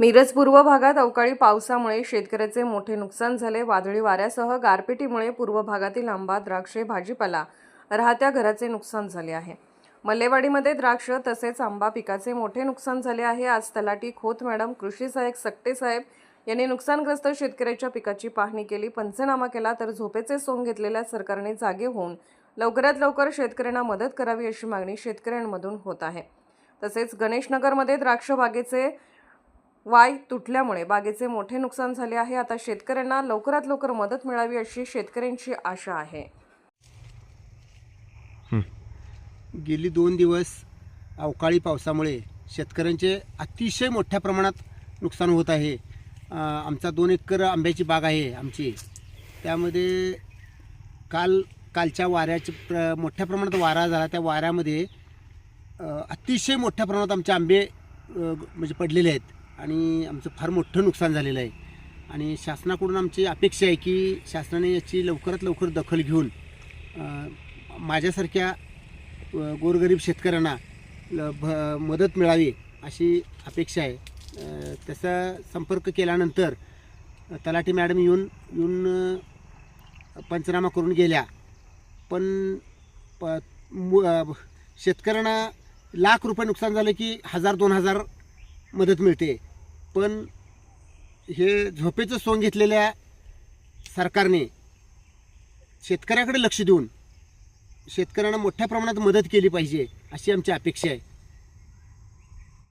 मिरज पूर्व भागात अवकाळी पावसामुळे शेतकऱ्याचे मोठे नुकसान झाले. वादळी वाऱ्यासह गारपिटीमुळे पूर्व भागातील आंबा द्राक्षे भाजीपाला राहत्या घराचे नुकसान झाले आहे. मल्लेवाडीमध्ये द्राक्ष तसेच आंबा पिकाचे मोठे नुकसान झाले आहे. आज तलाटी खोत मॅडम कृषी सहाय्यक सक्टे साहेब यांनी नुकसानग्रस्त शेतकऱ्याच्या पिकाची पाहणी केली. पंचनामा केला तर झोपेचे सोंग घेतलेल्या सरकारने जागे होऊन लवकरात लवकर शेतकऱ्यांना मदत करावी अशी मागणी शेतकऱ्यांमधून होत आहे. तसेच गणेशनगरमध्ये द्राक्ष बागेचे वाय तुटल्यामुळे बागेचे मोठे नुकसान झाले आहे. आता शेतकऱ्यांना लवकरात लवकर मदत मिळावी अशी शेतकऱ्यांची आशा आहे. गेली दोन दिवस अवकाळी पावसामुळे शेतकऱ्यांचे अतिशय मोठ्या प्रमाणात नुकसान होत आहे. अ, आमचा दोन एकर आंब्याची बाग आहे आमची. त्यामध्ये काल कालच्या वाऱ्याचे प्र मोठ्या प्रमाणात वारा झाला. त्या वाऱ्यामध्ये अतिशय मोठ्या प्रमाणात आमचे आंबे म्हणजे पडलेले आहेत. आणि आमचं फार मोठं नुकसान झालेलं आहे. आणि शासनाकडून आमची अपेक्षा आहे की शासनाने याची लवकरात लवकर दखल घेऊन माझ्यासारख्या गोरगरीब शेतकऱ्यांना ल- भ मदत मिळावी अशी अपेक्षा आहे. तसा त्याचा संपर्क केल्यानंतर तलाठी मॅडम येऊन येऊन पंचनामा करून गेल्या. पण प शेतकऱ्यांना लाख रुपये नुकसान झालं की हजार दोन हजार मदत मिळते. पण हे झोपेचं सोंग घेतलेल्या सरकारने शेतकऱ्याकडे लक्ष देऊन शेतकऱ्यांना मोठ्या प्रमाणात मदत केली पाहिजे अशी आमची अपेक्षा आहे.